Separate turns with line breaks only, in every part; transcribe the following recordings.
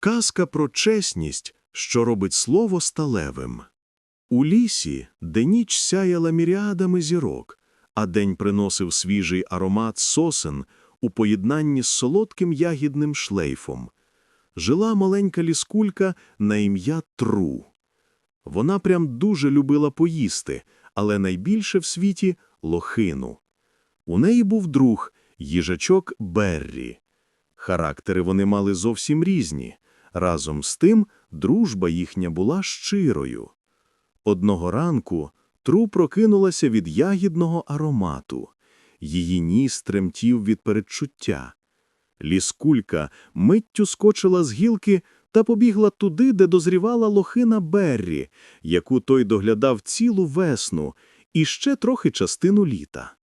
Казка про чесність, що робить слово сталевим. У лісі, де ніч сяяла міріадами зірок, а день приносив свіжий аромат сосен у поєднанні з солодким ягідним шлейфом, жила маленька ліскулька на ім'я Тру. Вона прям дуже любила поїсти, але найбільше в світі – лохину. У неї був друг, їжачок Беррі. Характери вони мали зовсім різні. Разом з тим, дружба їхня була щирою. Одного ранку Тру прокинулася від ягідного аромату. Її ніс тремтів від передчуття. Ліскулька миттю скочила з гілки та побігла туди, де дозрівала лохина Беррі, яку той доглядав цілу весну і ще трохи частину літа.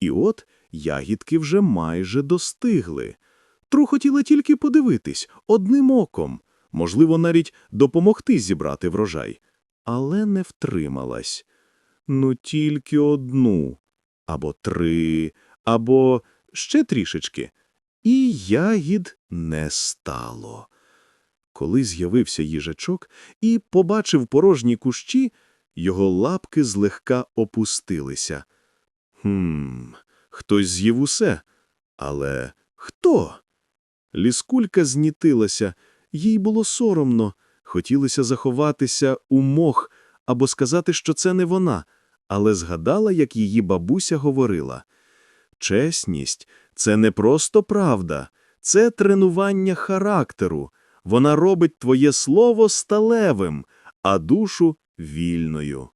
І от ягідки вже майже достигли. Тру хотіла тільки подивитись одним оком, можливо, навіть допомогти зібрати врожай, але не втрималась. Ну, тільки одну, або три, або ще трішечки. І ягід не стало. Коли з'явився їжачок і побачив порожні кущі, його лапки злегка опустилися. Хм, хтось з'їв усе. Але хто? Ліскулька знітилася, їй було соромно, хотілося заховатися у мох або сказати, що це не вона, але згадала, як її бабуся говорила. Чесність – це не просто правда, це тренування характеру. Вона робить твоє слово сталевим, а душу – вільною.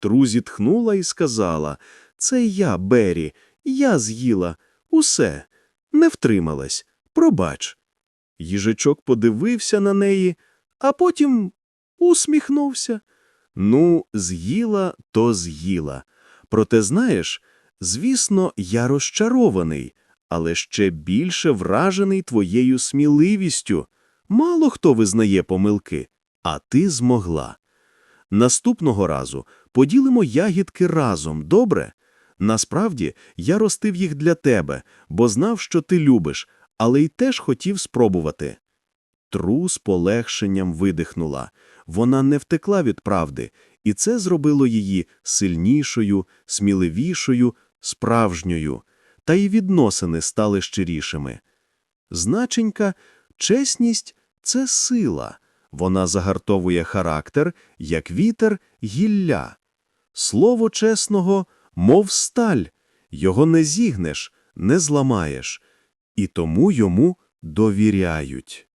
Тру зітхнула і сказала, це я, Бері, я з'їла, усе, не втрималась, пробач. Їжачок подивився на неї, а потім усміхнувся. Ну, з'їла, то з'їла. Проте, знаєш, звісно, я розчарований, але ще більше вражений твоєю сміливістю. Мало хто визнає помилки, а ти змогла. Наступного разу поділимо ягідки разом, добре? Насправді, я ростив їх для тебе, бо знав, що ти любиш, але й теж хотів спробувати. Тру з полегшенням видихнула. Вона не втекла від правди, і це зробило її сильнішою, сміливішою, справжньою, та й відносини стали щирішими. Значенька, чесність – це сила. Вона загартовує характер, як вітер гілля. Слово чесного, мов сталь, його не зігнеш, не зламаєш, і тому йому довіряють.